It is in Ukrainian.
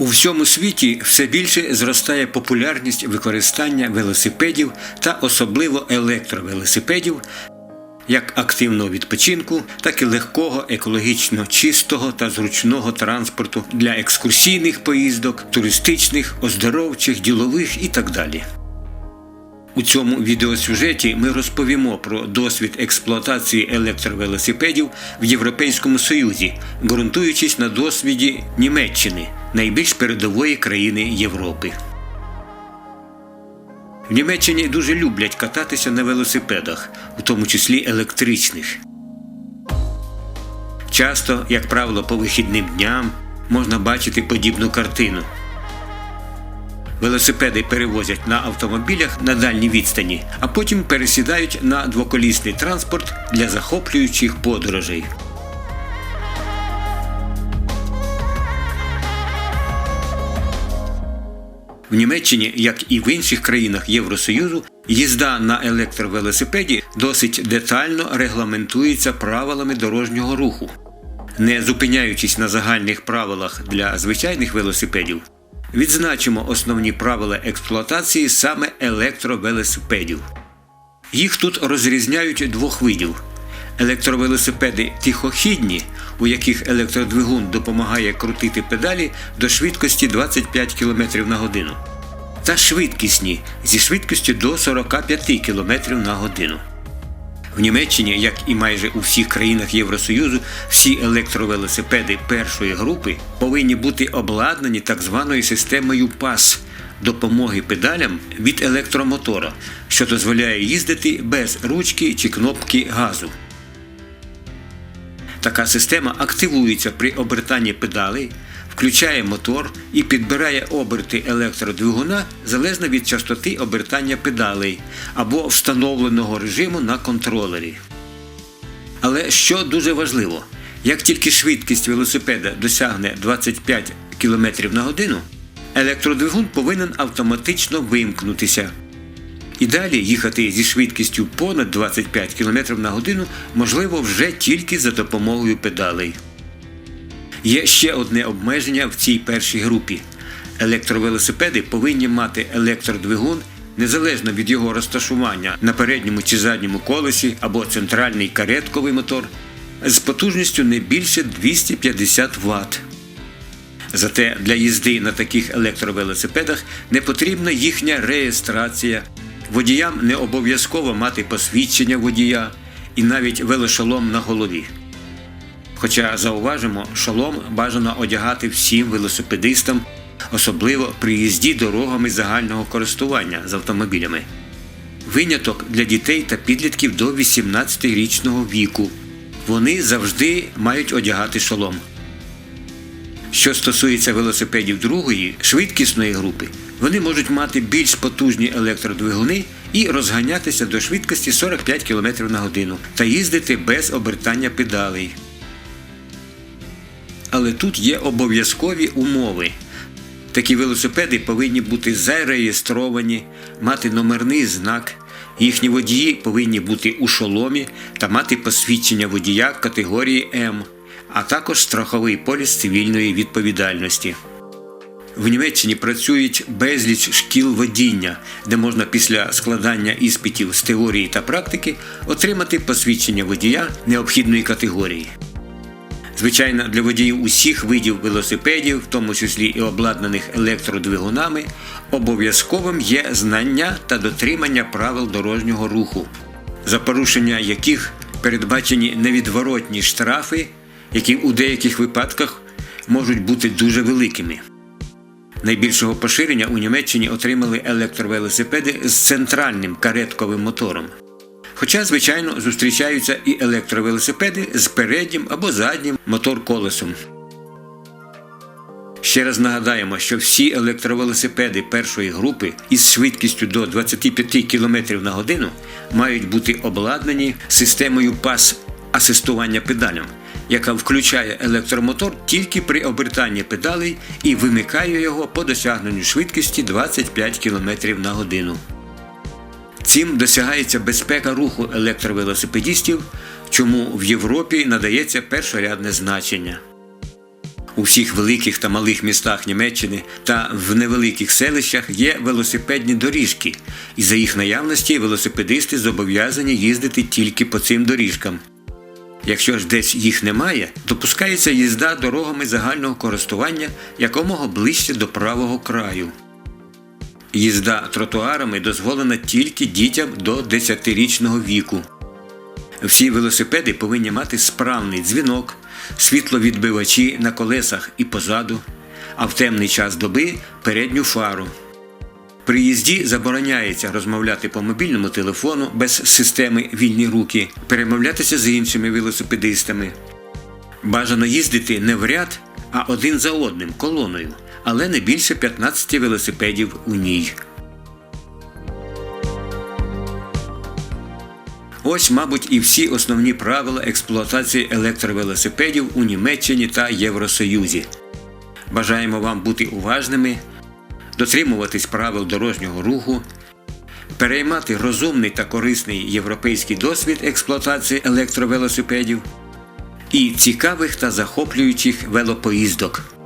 У всьому світі все більше зростає популярність використання велосипедів та особливо електровелосипедів як активного відпочинку, так і легкого, екологічно чистого та зручного транспорту для екскурсійних поїздок, туристичних, оздоровчих, ділових і так далі. У цьому відеосюжеті ми розповімо про досвід експлуатації електровелосипедів в Європейському Союзі, ґрунтуючись на досвіді Німеччини, найбільш передової країни Європи. В Німеччині дуже люблять кататися на велосипедах, у тому числі електричних. Часто, як правило, по вихідним дням можна бачити подібну картину. Велосипеди перевозять на автомобілях на дальній відстані, а потім пересідають на двоколісний транспорт для захоплюючих подорожей. В Німеччині, як і в інших країнах Євросоюзу, їзда на електровелосипеді досить детально регламентується правилами дорожнього руху. Не зупиняючись на загальних правилах для звичайних велосипедів, відзначимо основні правила експлуатації саме електровелосипедів. Їх тут розрізняють двох видів: електровелосипеди тихохідні, у яких електродвигун допомагає крутити педалі до швидкості 25 км на годину, та швидкісні зі швидкістю до 45 км на годину. В Німеччині, як і майже у всіх країнах Євросоюзу, всі електровелосипеди першої групи повинні бути обладнані так званою системою PAS допомоги педалям від електромотора, що дозволяє їздити без ручки чи кнопки газу. Така система активується при обертанні педалей, включає мотор і підбирає оберти електродвигуна залежно від частоти обертання педалей або встановленого режиму на контролері. Але що дуже важливо, як тільки швидкість велосипеда досягне 25 км на годину, електродвигун повинен автоматично вимкнутися. І далі їхати зі швидкістю понад 25 км на годину можливо вже тільки за допомогою педалей. Є ще одне обмеження в цій першій групі. Електровелосипеди повинні мати електродвигун незалежно від його розташування на передньому чи задньому колесі або центральний каретковий мотор з потужністю не більше 250 Вт. Зате для їзди на таких електровелосипедах не потрібна їхня реєстрація. Водіям не обов'язково мати посвідчення водія і навіть велошолом на голові. Хоча зауважимо, шолом бажано одягати всім велосипедистам, особливо при їзді дорогами загального користування з автомобілями. Виняток для дітей та підлітків до 18-річного віку. Вони завжди мають одягати шолом. Що стосується велосипедів другої, швидкісної групи, вони можуть мати більш потужні електродвигуни і розганятися до швидкості 45 км на годину та їздити без обертання педалей. Але тут є обов'язкові умови. Такі велосипеди повинні бути зареєстровані, мати номерний знак. Їхні водії повинні бути у шоломі та мати посвідчення водія категорії М, а також страховий поліс цивільної відповідальності. В Німеччині працюють безліч шкіл водіння, де можна після складання іспитів з теорії та практики отримати посвідчення водія необхідної категорії. Звичайно, для водіїв усіх видів велосипедів, в тому числі і обладнаних електродвигунами, обов'язковим є знання та дотримання правил дорожнього руху, за порушення яких передбачені невідворотні штрафи, які у деяких випадках можуть бути дуже великими. Найбільшого поширення у Німеччині отримали електровелосипеди з центральним каретковим мотором. Хоча, звичайно, зустрічаються і електровелосипеди з переднім або заднім мотор-колесом. Ще раз нагадаємо, що всі електровелосипеди першої групи із швидкістю до 25 км на годину мають бути обладнані системою пас асистування педалям, яка включає електромотор тільки при обертанні педалей і вимикає його по досягненню швидкості 25 км на годину. Цим досягається безпека руху електровелосипедістів, чому в Європі надається першорядне значення. У всіх великих та малих містах Німеччини та в невеликих селищах є велосипедні доріжки, і за їх наявності велосипедисти зобов'язані їздити тільки по цим доріжкам. Якщо ж десь їх немає, допускається їзда дорогами загального користування якомога ближче до правого краю. Їзда тротуарами дозволена тільки дітям до 10-річного віку. Всі велосипеди повинні мати справний дзвінок, світловідбивачі на колесах і позаду, а в темний час доби передню фару. При їзді забороняється розмовляти по мобільному телефону без системи вільні руки, перемовлятися з іншими велосипедистами. Бажано їздити не в ряд, а один за одним колоною, але не більше 15 велосипедів у ній. Ось, мабуть, і всі основні правила експлуатації електровелосипедів у Німеччині та Євросоюзі. Бажаємо вам бути уважними, дотримуватись правил дорожнього руху, переймати розумний та корисний європейський досвід експлуатації електровелосипедів і цікавих та захоплюючих велопоїздок.